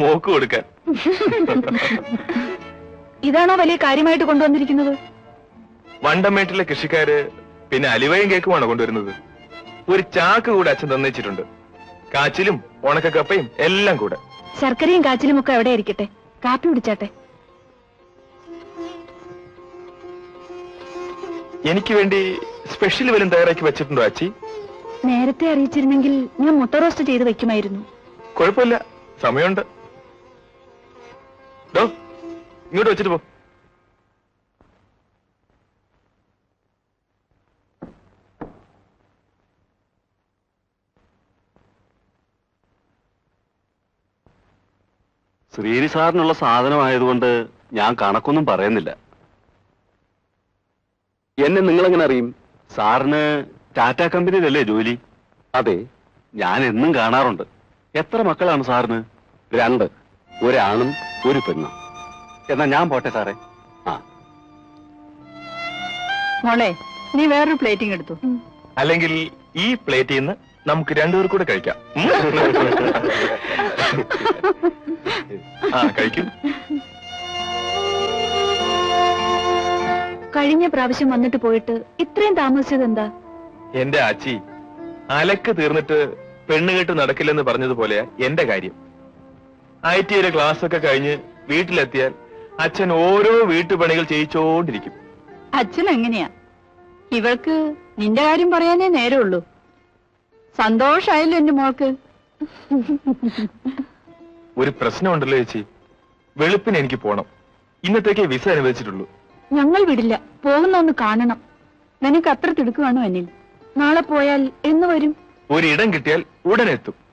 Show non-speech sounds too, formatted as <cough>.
Mock കൊടുക്കാൻ. ഇതാണോ വലിയ കാര്യമായിട്ട് കൊണ്ടുവന്നിരിക്കുന്നത്? വണ്ടമേട്ടിലെ കൃഷിക്കാര് പിന്നെ അലിവയും കേക്കുമാണ് കൊണ്ടുവരുന്നത്? ഒരു ചാക്ക് കൂടെ അച്ഛൻ തന്നിച്ചിട്ടുണ്ട്. കാച്ചിലും ഉണക്കക്കപ്പയും എല്ലാം കൂടെ. ശർക്കരയും കാച്ചിലും ഒക്കെ എവിടെ ഇരിക്കട്ടെ. കാപ്പി കുടിച്ചാട്ടെ. എനിക്ക് വേണ്ടി സ്പെഷ്യൽ വല്ലതും തയ്യാറാക്കി വെച്ചിട്ടുണ്ടോ അച്ചി? നേരത്തെ അറിയിച്ചിരുന്നെങ്കിൽ ഞാൻ മുട്ട റോസ്റ്റ് ചെയ്ത് വെക്കുമായിരുന്നു. കുഴപ്പമില്ല. സമയമുണ്ട്. ഇങ്ങോട്ട് വെച്ചിട്ട് പോ. ശ്രീരി സാറിനുള്ള സാധനമായതുകൊണ്ട് ഞാൻ കണക്കൊന്നും പറയുന്നില്ല. എന്നെ നിങ്ങളെങ്ങനെ അറിയും? സാറിന് ടാറ്റ കമ്പനിയിലല്ലേ ജോലി? അതെ ഞാൻ എന്നും കാണാറുണ്ട്. എത്ര മക്കളാണ് സാറിന്? രണ്ട്. ഒരാണും ഒരു പെണ്ണ്. എന്നാ ഞാൻ പോട്ടെ സാറേ. ആ. മോളെ നീ വേറൊരു പ്ലേറ്റിംഗ് എടുത്തു. അല്ലെങ്കിൽ ഈ പ്ലേറ്റിൽ നിന്ന് നമുക്ക് രണ്ടുപേർ കൂടെ കഴിക്കാം. <laughs> ആ കഴിക്കും. കഴിഞ്ഞ പ്രാവശ്യം വന്നിട്ട് പോയിട്ട് ഇത്രയും താമസിച്ചത് എന്താ എന്റെ ആച്ചി അലക്ക് തീർന്നിട്ട് പെണ്ണ് കെട്ട് നടക്കില്ലെന്ന് പറഞ്ഞതുപോലെയാ എന്റെ കാര്യം. ഐ ടിയുടെ ക്ലാസ് ഒക്കെ കഴിഞ്ഞ് വീട്ടിലെത്തിയാൽ അച്ഛൻ ഓരോ വീട്ടുപണികൾ ചെയ്യിച്ചോണ്ടിരിക്കും. അച്ഛൻ എങ്ങനെയാ ഇവൾക്ക് നിന്റെ കാര്യം പറയാനേ നേരമുള്ളൂ. സന്തോഷായല്ലോ എന്റെ മോൾക്ക്. ഒരു പ്രശ്നമുണ്ടല്ലോ ചേച്ചി. വെളുപ്പിന് എനിക്ക് പോണം. ഇന്നത്തേക്ക് വിസ അനുവദിച്ചിട്ടുള്ളൂ. ഞങ്ങൾ വിടില്ല. പോകുന്ന ഒന്ന് കാണണം. നിനക്ക് അത്ര തിടുക്കുവാണോ എന്നിൽ? നാളെ പോയാൽ എന്ന് വരും? ഒരിടം കിട്ടിയാൽ ഉടനെ എത്തും